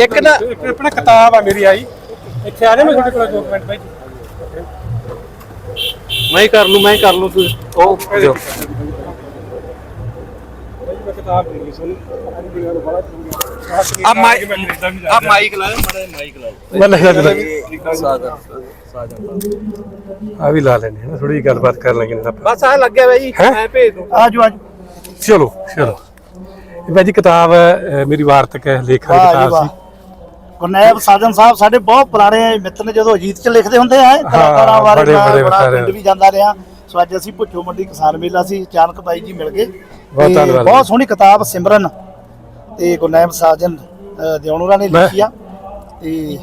ਇੱਕ ਨਾ ਇੱਕ ਆਪਣਾ ਕਿਤਾਬ ਆ ਮੇਰੀ ਆਈ। ਇੱਥੇ ਆ ਜਾ ਮੈਂ ਤੁਹਾਡੇ ਕੋਲ ਡਾਕੂਮੈਂਟ ਭਾਈ ਮੈਂ ਹੀ ਕਰ ਲੂ ਮੈਂ ਹੀ ਕਰ ਲੂ ਤੂੰ ਉਹ ਜੋ। ਭਾਈ ਮੈਂ ਕਿਤਾਬ ਦੇ ਲਈ ਸੁਣ ਅੱਜ ਦੀ ਗੱਲ ਬੜਾ ਚੰਗਾ ਆ ਮਾਈਕ ਆ ਮਾਈਕ ਲਾਓ ਮੜਾ ਮਾਈਕ ਲਾਓ। ਮੈਂ ਲੈ ਲੈ ਸਾਜਨ ਸਾਜਨ ਆ ਵੀ ਲਾ ਲੈਣੇ ਨਾ ਥੋੜੀ ਗੱਲਬਾਤ ਕਰ ਲਾਂਗੇ ਨਾ ਆਪਾਂ। ਬਸ ਆ ਲੱਗਿਆ ਬਾਈ ਜੀ ਹੈਂ? ਮੈਂ ਭੇਜ ਦੂੰ ਆਜੋ ਆਜੋ। ਚਲੋ ਚਲੋ। ਇਹ ਜੀ ਕਿਤਾਬ ਮੇਰੀ ਵਾਰਤਕ ਹੈ ਲੇਖਾਂ ਕਿਤਾਬ ਸੀ। ਗੁਰਨੈਬ ਸਾਜਨ ਸਾਹਿਬ ਸਾਡੇ ਬਹੁਤ ਪੁਰਾਣੇ ਮਿੱਤਰ ਨੇ ਜਦੋਂ ਅਜੀਤ ਚ ਲਿਖਦੇ ਹੁੰਦੇ ਆ ਕਲਾਕਾਰਾਂ ਬਾਰੇ ਬੜੇ- ਮੈਂ ਬੜੇ ਬੜਾ ਵਿਚਾਰੇ। ਪਿੰਡ ਵੀ ਜਾਂਦਾ ਰਿਹਾ। ਸੋ ਅੱਜ ਅਸੀਂ ਭੁੱਚੋ ਮੰਡੀ ਕਿਸਾਨ ਮੇਲਾ ਸੀ ਅਚਾਨਕ ਬਾਈ ਜੀ ਮਿਲ ਗਏ। ਬਹੁਤ ਤੇ ਧੰਨਵਾਦ। ਬਹੁਤ ਸੋਹਣੀ ਕਿਤਾਬ ਸਿਮਰਨ ਤੇ ਗੁਰਨੈਬ ਸਾਜਨ ਦਿਓਣੂਰਾ ਨੇ ਲਿਖੀ ਆ। ਤੇ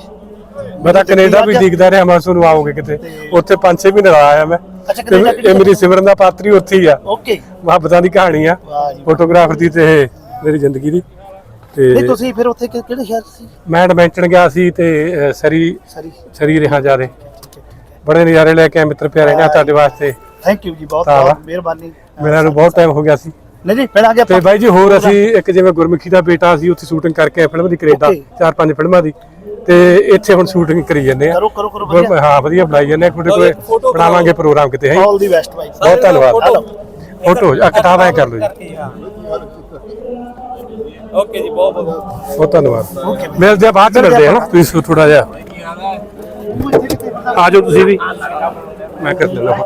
ਮੈਂ ਤਾਂ ਕੈਨੇਡਾ ਵੀ ਦੇਖਦਾ ਰਿਹਾ ਮੈਂ ਤੁਹਾਨੂੰ ਆਉਂਗੇ ਕਿਤੇ। ਉੱਥੇ 5-6 ਮਹੀਨੇ ਆਇਆ ਮੈਂ। ਇਹ ਮੇਰੀ ਸਿਮਰਨ ਦਾ ਪਾਤਰੀ ਉੱਥੇ ਹੀ ਆ। ਓਕੇ। ਮੁਹੱਬਤਾਂ ਦੀ ਕਹਾਣੀ ਆ। ਜੀ ਫੋਟੋਗ੍ਰਾਫਰ ਦੀ ਤੇ ਇਹ ਮੇਰੀ ਜ਼ਿੰਦਗੀ ਦੀ। ਨਹੀਂ ਤੇ ਤੁਸੀਂ ਫਿਰ ਉੱਥੇ ਕਿਹੜੇ ਸ਼ਹਿਰ ਸੀ? ਮੈਂ ਡਿਮੈਂਸ਼ਨ ਗਿਆ ਸੀ ਤੇ ਸਰੀ ਸਰੀ। ਸਰੀ ਰਿਹਾ ਜਾਦੇ ਬੜੇ ਨਜ਼ਾਰੇ ਲੈ ਕੇ ਮਿੱਤਰ ਪਿਆਰੇ ਨੇ ਤੁਹਾਡੇ ਵਾਸਤੇ। ਥੈਂਕ ਯੂ ਜੀ ਬਹੁਤ ਧੰਨਵਾਦ। ਬਹੁਤ ਮਿਹਰਬਾਨੀ। ਮੇਰਾ ਨੂੰ ਬਹੁਤ ਟਾਈਮ ਹੋ ਗਿਆ ਸੀ। ਨਹੀਂ ਜੀ ਪਹਿਲਾਂ ਅੱਗੇ ਤੇ ਬਾਈ ਜੀ ਹੋਰ ਅਸੀਂ ਇੱਕ ਜਿਵੇਂ ਗੁਰਮੁਖੀ ਦਾ ਬੇਟਾ ਸੀ ਉੱਥੇ ਸ਼ੂਟਿੰਗ ਕਰਕੇ ਫਿਲਮ ਦੀ ਕੈਨੇਡਾ. ਚਾਰ ਪੰਜ ਫਿਲਮਾਂ ਦੀ। ਤੇ ਇੱਥੇ ਹੁਣ ਸ਼ੂਟਿੰਗ ਕਰੀ ਜਾਂਦੇ ਆ। ਕਰੋ ਕਰੋ ਕਰੋ ਵਧੀਆ। ਹਾਂ ਵਧੀਆ ਬਣਾਈ ਜਾਂਦੇ ਆ। ਤੁਹਾਡੇ ਕੋਲ ਬਣਾਵਾਂਗੇ ਪ੍ਰੋਗਰਾਮ ਕਿਤੇ ਹੈ ਆਲ ਦੀ ਬੈਸਟ ਬਾਈ। ਬਹੁਤ ਧੰਨਵਾਦ। ਫੋਟੋ ਆ ਕਿਤਾਬ ਐ ਕਰ ਲਓ ਜੀ। ਓਕੇ ਜੀ ਬਹੁਤ ਬਹੁਤ। ਬਹੁਤ ਧੰਨਵਾਦ। ਮਿਲਦੇ ਆ ਬਾਅਦ ਚ ਮਿਲਦੇ ਆ ਤੁਸੀਂ ਥੋੜਾ ਜਿਹਾ। ਆ ਜਾਓ ਤੁਸੀਂ ਵੀ। ਮੈਂ ਕਰ ਦਿੰਦਾ।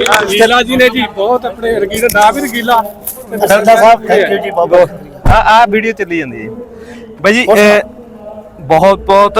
ਰਗੀਲਾ ਜੀ ਨੇ ਜੀ ਬਹੁਤ ਆਪਣੇ ਰਗੀਲਾ ਨਾ ਵੀ ਰਗੀਲਾ। ਸਰਦਾ ਸਾਹਿਬ ਥੈਂਕ ਯੂ ਜੀ ਬਹੁਤ ਬਹੁਤ ਆ ਆ ਵੀਡੀਓ ਚੱਲੀ ਜਾਂਦੀ ਹੈ। ਬਾਈ ਜੀ ਇਹ ਬਹੁਤ ਬਹੁਤ